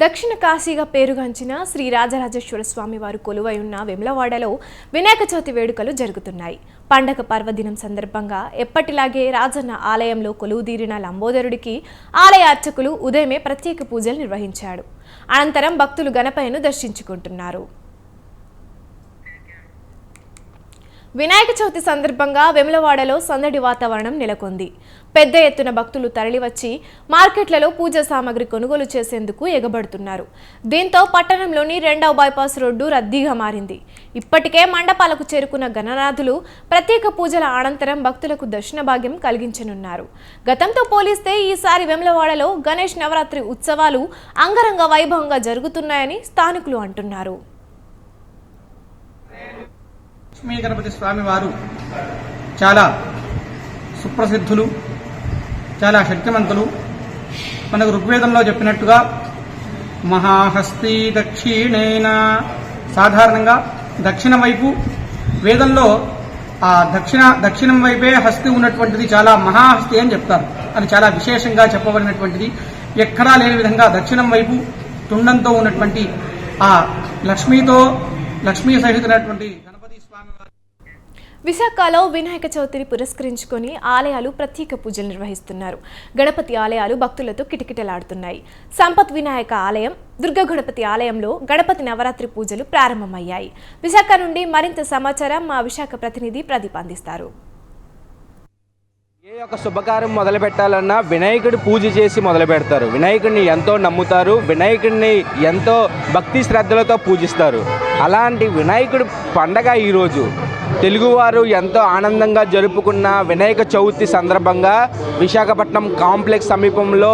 దక్షిణ కాశీగా పేరుగాంచిన శ్రీ రాజరాజేశ్వర స్వామి వారు కొలువై ఉన్న వెమ్లవాడలో వినాయక చవితి వేడుకలు జరుగుతున్నాయి. పండగ పర్వదినం సందర్భంగా ఎప్పటిలాగే రాజన్న ఆలయంలో కొలువుదీరిన లంబోదరుడికి ఆలయ అర్చకులు ఉదయమే ప్రత్యేక పూజలు నిర్వహించాడు. అనంతరం భక్తులు గణపయ్యను దర్శించుకుంటున్నారు. వినాయక చవితి సందర్భంగా వెములవాడలో సందడి వాతావరణం నెలకొంది. పెద్ద ఎత్తున భక్తులు తరలివచ్చి మార్కెట్లలో పూజా సామాగ్రి కొనుగోలు చేసేందుకు ఎగబడుతున్నారు. దీంతో పట్టణంలోని రెండవ బైపాస్ రోడ్డు రద్దీగా మారింది. ఇప్పటికే మండపాలకు చేరుకున్న గణనాథులు ప్రత్యేక పూజల అనంతరం భక్తులకు దర్శన భాగ్యం కలిగించనున్నారు. గతంతో పోలిస్తే ఈసారి వెములవాడలో గణేష్ నవరాత్రి ఉత్సవాలు అంగరంగ వైభవంగా జరుగుతున్నాయని స్థానికులు అంటున్నారు. లక్ష్మీ గణపతి స్వామి వారు చాలా సుప్రసిద్ధులు చాలా శక్తివంతులు మనకు ఋగ్వేదంలో చెప్పినట్టుగా మహాహస్తి దక్షిణేన. సాధారణంగా దక్షిణ వైపు వేదంలో ఆ దక్షిణ దక్షిణం వైపే హస్తి ఉన్నటువంటిది చాలా మహాహస్తి అని చెప్తారు. అది చాలా విశేషంగా చెప్పబడినటువంటిది. ఎక్కడా లేని విధంగా దక్షిణం వైపు తుండంతో ఉన్నటువంటి ఆ లక్ష్మీతో లక్ష్మీ సహితమైనటువంటి విశాఖలో వినాయక చవితిని పురస్కరించుకొని ఆలయాలు ప్రత్యేక పూజలు నిర్వహిస్తున్నారు. గణపతి ఆలయాలు భక్తులతో కిటకిటలాడుతున్నాయి. సంపత్ వినాయక ఆలయం దుర్గ గణపతి ఆలయంలో గణపతి నవరాత్రి పూజలు ప్రారంభమయ్యాయి. విశాఖ నుండి మరింత సమాచారం మా విశాఖ ప్రతినిధి ప్రదీప్ అందిస్తారు. ఏ యొక్క శుభకార్యం మొదలు పెట్టాలన్నా వినాయకుడి పూజ చేసి మొదలు పెడతారు. వినాయకుడిని ఎంతో నమ్ముతారు. వినాయకుడిని ఎంతో భక్తి శ్రద్ధలతో పూజిస్తారు. అలాంటి వినాయకుడి పండగ ఈరోజు తెలుగువారు ఎంతో ఆనందంగా జరుపుకున్న వినాయక చవితి సందర్భంగా విశాఖపట్నం కాంప్లెక్స్ సమీపంలో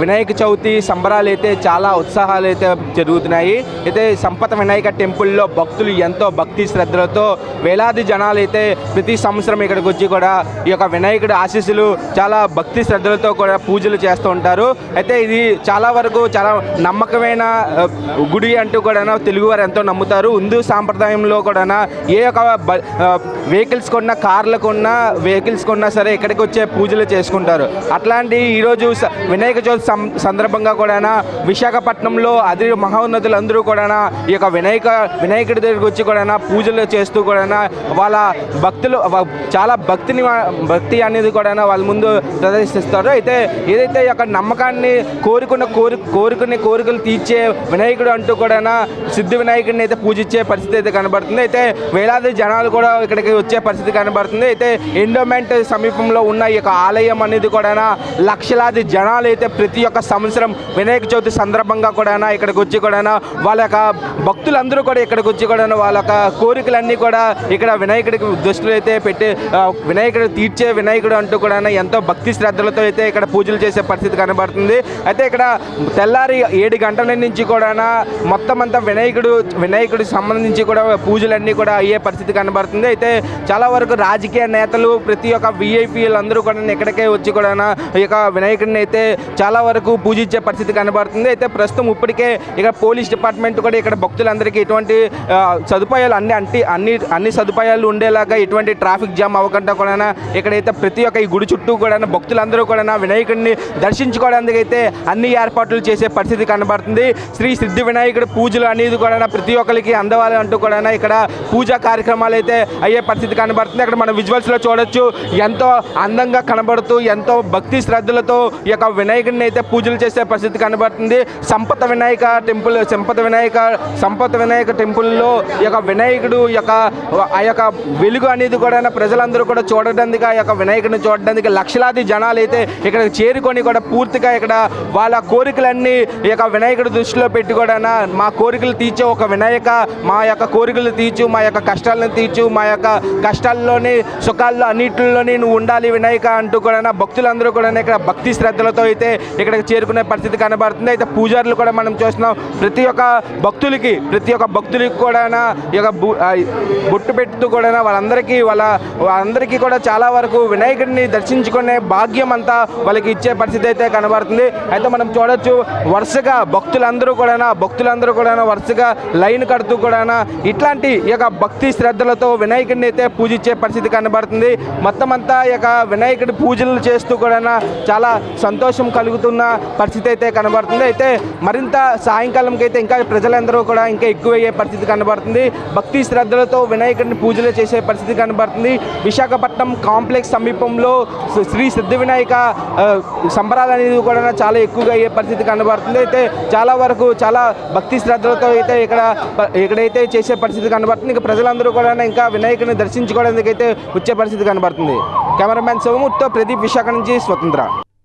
వినాయక చవితి సంబరాలు అయితే చాలా ఉత్సాహాలు అయితే జరుగుతున్నాయి. అయితే సంపత వినాయక టెంపుల్లో భక్తులు ఎంతో భక్తి శ్రద్ధలతో వేలాది జనాలు అయితే ప్రతి సంవత్సరం ఇక్కడికి వచ్చి కూడా ఈ యొక్క వినాయకుడి ఆశీస్సులు చాలా భక్తి శ్రద్ధలతో కూడా పూజలు చేస్తూ ఉంటారు. అయితే ఇది చాలా వరకు చాలా నమ్మకమైన గుడి అంటూ కూడా తెలుగువారు ఎంతో నమ్ముతారు. హిందూ సాంప్రదాయంలో కూడా ఏ ఒక వెహికల్స్ కొన్న కార్లు కొన్న వెహికల్స్ కొన్నా సరే ఇక్కడికి వచ్చే పూజలు చేసుకుంటారు. అట్లాంటి ఈరోజు స- వినాయక చవితి సందర్భంగా కూడా విశాఖపట్నంలో అది మహోన్నతులు అందరూ కూడా ఈ యొక్క వినాయక వినాయకుడి దగ్గరికి వచ్చి కూడా పూజలు చేస్తూ కూడా వాళ్ళ భక్తులు చాలా భక్తిని భక్తి అనేది కూడా వాళ్ళ ముందు ప్రదర్శిస్తారు. అయితే ఏదైతే ఈ యొక్క నమ్మకాన్ని కోరుకున్న కోరి కోరుకునే కోరికలు తీర్చే వినాయకుడు అంటూ కూడా సిద్ధి వినాయకుడిని అయితే పూజించే పరిస్థితి అయితే కనబడుతుంది. అయితే వేలాది జనాలు కూడా ఇక్కడికి వచ్చే పరిస్థితి కనబడుతుంది. అయితే ఎండోమెంట్ సమీపంలో ఉన్న ఈ యొక్క ఆలయం అనేది కూడా లక్షలాది జనాలు అయితే ప్రతి ఒక్క సంవత్సరం వినాయక చవితి సందర్భంగా కూడా ఇక్కడికి వచ్చి కూడా వాళ్ళ యొక్క భక్తులందరూ కూడా ఇక్కడికి వచ్చి కూడా వాళ్ళ యొక్క కోరికలన్నీ కూడా ఇక్కడ వినాయకుడికి దృష్టిలో అయితే పెట్టి వినాయకుడు తీర్చే వినాయకుడు అంటూ కూడా ఎంతో భక్తి శ్రద్ధలతో అయితే ఇక్కడ పూజలు చేసే పరిస్థితి కనబడుతుంది. అయితే ఇక్కడ తెల్లారి ఏడు గంటల నుంచి కూడా మొత్తం అంతా వినాయకుడు వినాయకుడికి సంబంధించి కూడా పూజలన్నీ కూడా అయ్యే పరిస్థితి పరిస్థితి కనబడుతుంది. అయితే చాలా వరకు రాజకీయ నేతలు ప్రతి ఒక్క విఐపీలు అందరూ కూడా ఇక్కడికే వచ్చి కూడా ఈ యొక్క వినాయకుడిని అయితే చాలా వరకు పూజించే పరిస్థితి కనబడుతుంది. అయితే ప్రస్తుతం ఇప్పటికే ఇక్కడ పోలీస్ డిపార్ట్మెంట్ కూడా ఇక్కడ భక్తులందరికీ ఎటువంటి సదుపాయాలు అన్ని అంటే అన్ని అన్ని సదుపాయాలు ఉండేలాగా ఎటువంటి ట్రాఫిక్ జామ్ అవ్వకుండా కూడా ఇక్కడైతే ప్రతి ఒక్క ఈ గుడి చుట్టూ కూడా భక్తులందరూ కూడా వినాయకుడిని దర్శించుకోవడానికి అయితే అన్ని ఏర్పాట్లు చేసే పరిస్థితి కనబడుతుంది. శ్రీ సిద్ధి వినాయకుడి పూజలు అనేది కూడా ప్రతి ఒక్కరికి అందవాలి అంటూ కూడా ఇక్కడ పూజా కార్యక్రమాలు అయితే అయ్యే పరిస్థితి కనబడుతుంది. అక్కడ మన విజువల్స్లో చూడొచ్చు. ఎంతో అందంగా కనబడుతూ ఎంతో భక్తి శ్రద్ధలతో ఈ యొక్క వినాయకుడిని అయితే పూజలు చేసే పరిస్థితి కనబడుతుంది. సంపత వినాయక టెంపుల్ సంపత వినాయక సంపత వినాయక టెంపుల్లో ఈ యొక్క వినాయకుడు యొక్క ఆ యొక్క వెలుగు అనేది కూడా ప్రజలందరూ కూడా చూడడానికి ఆ యొక్క వినాయకుడిని చూడడానికి లక్షలాది జనాలు అయితే ఇక్కడ చేరుకొని కూడా పూర్తిగా ఇక్కడ వాళ్ళ కోరికలన్నీ ఈ యొక్క వినాయకుడి దృష్టిలో పెట్టి కూడా మా కోరికలు తీర్చే ఒక వినాయక మా యొక్క కోరికలు తీర్చు మా యొక్క కష్టాలను తీర్చు మా యొక్క కష్టాల్లోని సుఖాల్లో అన్నింటిలోని నువ్వు ఉండాలి వినాయక అంటూ కూడా భక్తులందరూ కూడా ఇక్కడ భక్తి శ్రద్ధలతో అయితే ఇక్కడికి చేరుకునే పరిస్థితి కనబడుతుంది. అయితే పూజారులు కూడా మనం చూస్తున్నాం ప్రతి ఒక్క భక్తులకి ప్రతి ఒక్క భక్తులకి కూడా ఈ యొక్క బొట్టు పెట్టుతూ కూడా వాళ్ళందరికీ వాళ్ళ వాళ్ళందరికీ కూడా చాలా వరకు వినాయకుడిని దర్శించుకునే భాగ్యం అంతా వాళ్ళకి ఇచ్చే పరిస్థితి అయితే కనబడుతుంది. అయితే మనం చూడొచ్చు వరుసగా భక్తులందరూ కూడా భక్తులందరూ కూడా వరుసగా లైన్ కడుతూ కూడా ఇట్లాంటి ఈ యొక్క భక్తి శ్రద్ధలతో వినాయకుడిని అయితే పూజించే పరిస్థితి కనబడుతుంది. మొత్తం అంతా ఇక వినాయకుడి పూజలు చేస్తూ కూడా చాలా సంతోషం కలుగుతున్న పరిస్థితి అయితే కనబడుతుంది. అయితే మరింత సాయంకాలంకి అయితే ఇంకా ప్రజలందరూ కూడా ఇంకా ఎక్కువయ్యే పరిస్థితి కనబడుతుంది. భక్తి శ్రద్ధలతో వినాయకుడిని పూజలు చేసే పరిస్థితి కనబడుతుంది. విశాఖపట్నం కాంప్లెక్స్ సమీపంలో శ్రీ- సిద్ధి వినాయక సంబరాలు అనేది కూడా చాలా ఎక్కువగా అయ్యే పరిస్థితి కనబడుతుంది. అయితే చాలా వరకు చాలా భక్తి శ్రద్ధలతో అయితే ఇక్కడ ఇక్కడైతే చేసే పరిస్థితి కనబడుతుంది. ఇంకా ప్రజలందరూ కూడా ఇంకా వినాయకుని దర్శించుకోవడానికి అయితే వచ్చే పరిస్థితి కనబడుతుంది. కెమెరామ్యాన్ శివమూర్తితో ప్రదీప్ విశాఖ నుంచి స్వతంత్ర.